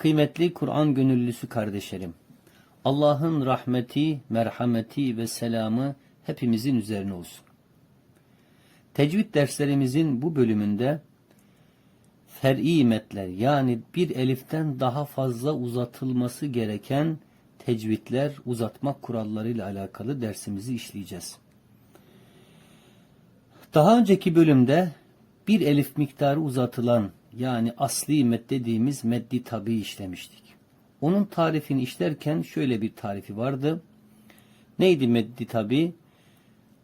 Kıymetli Kur'an gönüllüsü kardeşlerim, Allah'ın rahmeti, merhameti ve selamı hepimizin üzerine olsun. Tecvid derslerimizin bu bölümünde fer'i metler yani bir eliften daha fazla uzatılması gereken tecvidler, uzatmak kurallarıyla alakalı dersimizi işleyeceğiz. Daha önceki bölümde bir elif miktarı uzatılan yani asli med dediğimiz meddi tabi işlemiştik. Onun tarifini işlerken şöyle bir tarifi vardı. Neydi meddi tabi?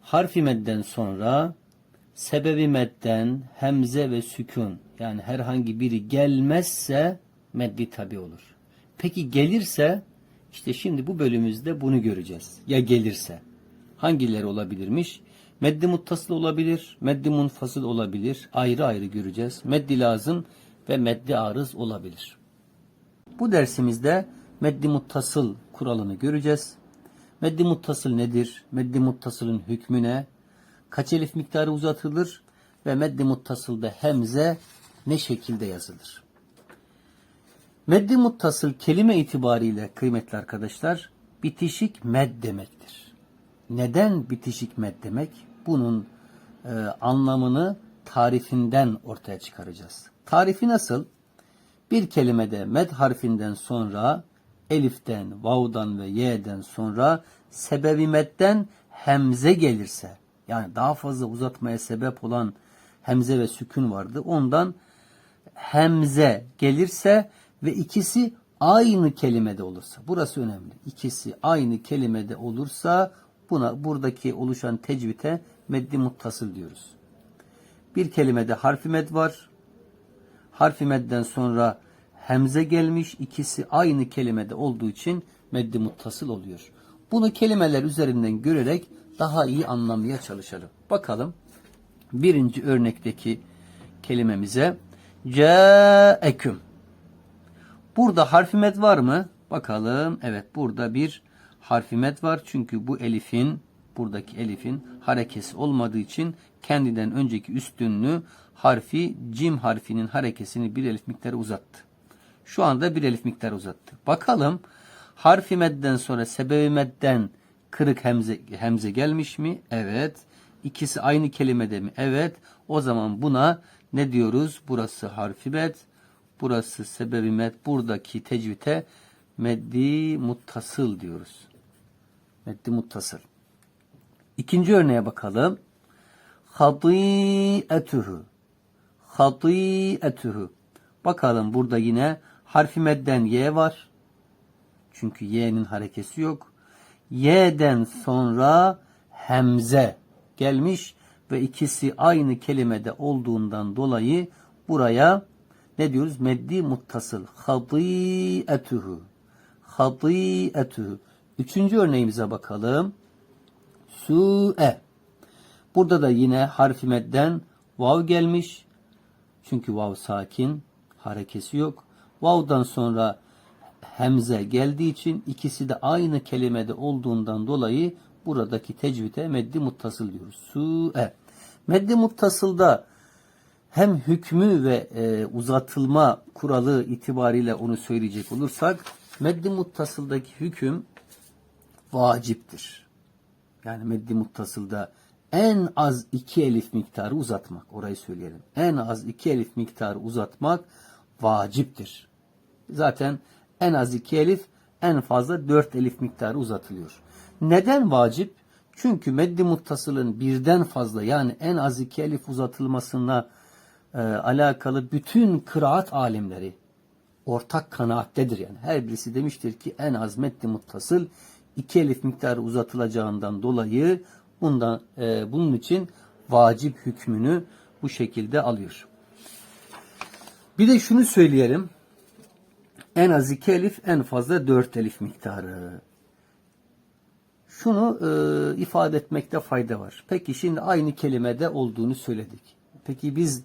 Harfi medden sonra sebebi medden hemze ve sükun yani herhangi biri gelmezse meddi tabi olur. Peki gelirse işte şimdi bu bölümümüzde bunu göreceğiz. Ya gelirse hangileri olabilirmiş? Meddi muttasıl olabilir, meddi munfasıl olabilir. Ayrı ayrı göreceğiz. Meddi lazım ve meddi arız olabilir. Bu dersimizde meddi muttasıl kuralını göreceğiz. Meddi muttasıl nedir? Meddi muttasılın hükmü ne? Kaç elif miktarı uzatılır? Ve meddi muttasılda hemze ne şekilde yazılır? Meddi muttasıl kelime itibariyle kıymetli arkadaşlar bitişik med demektir. Neden bitişik med demek? Bunun e, anlamını tarifinden ortaya çıkaracağız. Tarifi nasıl? Bir kelimede med harfinden sonra eliften, vav'dan ve y'den sonra sebebi medden hemze gelirse yani daha fazla uzatmaya sebep olan hemze ve sükun vardı. Ondan hemze gelirse ve ikisi aynı kelimede olursa burası önemli. İkisi aynı kelimede olursa buna buradaki oluşan tecvite meddi muttasıl diyoruz. Bir kelimede harfi med var. Harfi medden sonra hemze gelmiş. ikisi aynı kelimede olduğu için meddi muttasıl oluyor. Bunu kelimeler üzerinden görerek daha iyi anlamaya çalışalım. Bakalım birinci örnekteki kelimemize Câeküm. Burada harfi med var mı? Bakalım. Evet burada bir harfi med var. Çünkü bu elifin buradaki elifin harekesi olmadığı için kendinden önceki üstünlüğü harfi cim harfinin harekesini bir elif miktarı uzattı. Şu anda bir elif miktarı uzattı. Bakalım harfi medden sonra sebebi medden kırık hemze, hemze gelmiş mi? Evet. İkisi aynı kelimede mi? Evet. O zaman buna ne diyoruz? Burası harfi med, burası sebebi med. Buradaki tecvite meddi muttasıl diyoruz. Meddi muttasıl. İkinci örneğe bakalım. Hati'etuhu. Hati'etuhu. Bakalım burada yine harfi medden y var. Çünkü y'nin harekesi yok. Y'den sonra hemze gelmiş ve ikisi aynı kelimede olduğundan dolayı buraya ne diyoruz? Meddi muttasıl. Hati'etuhu. Hati'etuhu. Üçüncü örneğimize bakalım. Su'e. Burada da yine harfi medden vav gelmiş. Çünkü vav sakin. Harekesi yok. Vav'dan sonra hemze geldiği için ikisi de aynı kelimede olduğundan dolayı buradaki tecvide meddi muttasıl diyoruz. Su'e. Meddi muttasılda hem hükmü ve e, uzatılma kuralı itibariyle onu söyleyecek olursak meddi muttasıldaki hüküm vaciptir. Yani meddi muttasılda en az iki elif miktarı uzatmak. Orayı söyleyelim. En az iki elif miktarı uzatmak vaciptir. Zaten en az iki elif en fazla dört elif miktarı uzatılıyor. Neden vacip? Çünkü meddi muttasılın birden fazla yani en az iki elif uzatılmasına e, alakalı bütün kıraat alimleri ortak kanaattedir yani. Her birisi demiştir ki en az meddi muttasıl iki elif miktarı uzatılacağından dolayı bundan e, bunun için vacip hükmünü bu şekilde alıyor. Bir de şunu söyleyelim. En az iki elif en fazla dört elif miktarı. Şunu e, ifade etmekte fayda var. Peki şimdi aynı kelimede olduğunu söyledik. Peki biz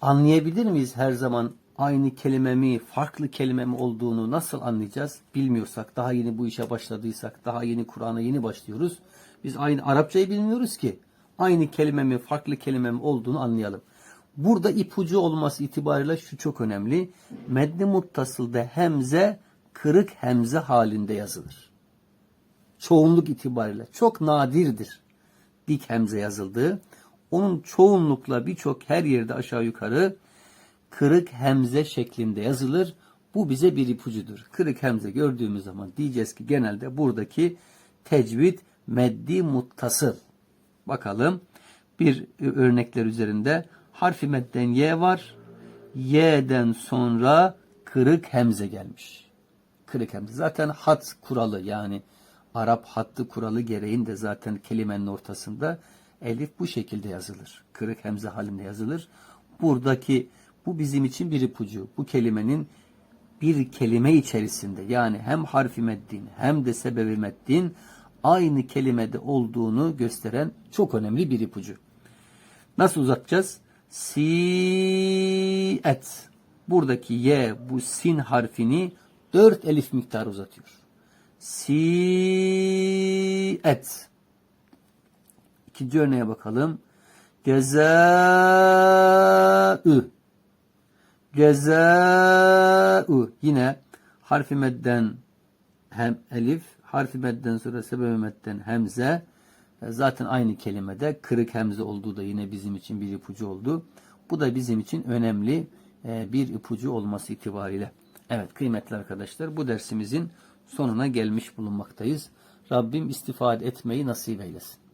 anlayabilir miyiz her zaman aynı kelime mi, farklı kelime mi olduğunu nasıl anlayacağız? Bilmiyorsak, daha yeni bu işe başladıysak, daha yeni Kur'an'a yeni başlıyoruz. Biz aynı Arapçayı bilmiyoruz ki. Aynı kelime mi, farklı kelime mi olduğunu anlayalım. Burada ipucu olması itibariyle şu çok önemli. Medni muttasılda hemze kırık hemze halinde yazılır. Çoğunluk itibariyle çok nadirdir dik hemze yazıldığı. Onun çoğunlukla birçok her yerde aşağı yukarı kırık hemze şeklinde yazılır. Bu bize bir ipucudur. Kırık hemze gördüğümüz zaman diyeceğiz ki genelde buradaki tecvid meddi muttasıl. Bakalım bir örnekler üzerinde harfi medden y var. Y'den sonra kırık hemze gelmiş. Kırık hemze. Zaten hat kuralı yani Arap hattı kuralı gereğinde zaten kelimenin ortasında elif bu şekilde yazılır. Kırık hemze halinde yazılır. Buradaki bu bizim için bir ipucu. Bu kelimenin bir kelime içerisinde yani hem harfi meddin hem de sebebi meddin aynı kelimede olduğunu gösteren çok önemli bir ipucu. Nasıl uzatacağız? Si-et. Buradaki y bu sin harfini dört elif miktarı uzatıyor. Si-et. İkinci örneğe bakalım. Ceza-ü. Ceza-ü. Yine harfi medden hem elif, harfi medden sonra sebebi medden hemze. E, Zaten aynı kelimede kırık hemze olduğu da yine bizim için bir ipucu oldu. Bu da bizim için önemli e, bir ipucu olması itibariyle. Evet kıymetli arkadaşlar bu dersimizin sonuna gelmiş bulunmaktayız. Rabbim istifade etmeyi nasip eylesin.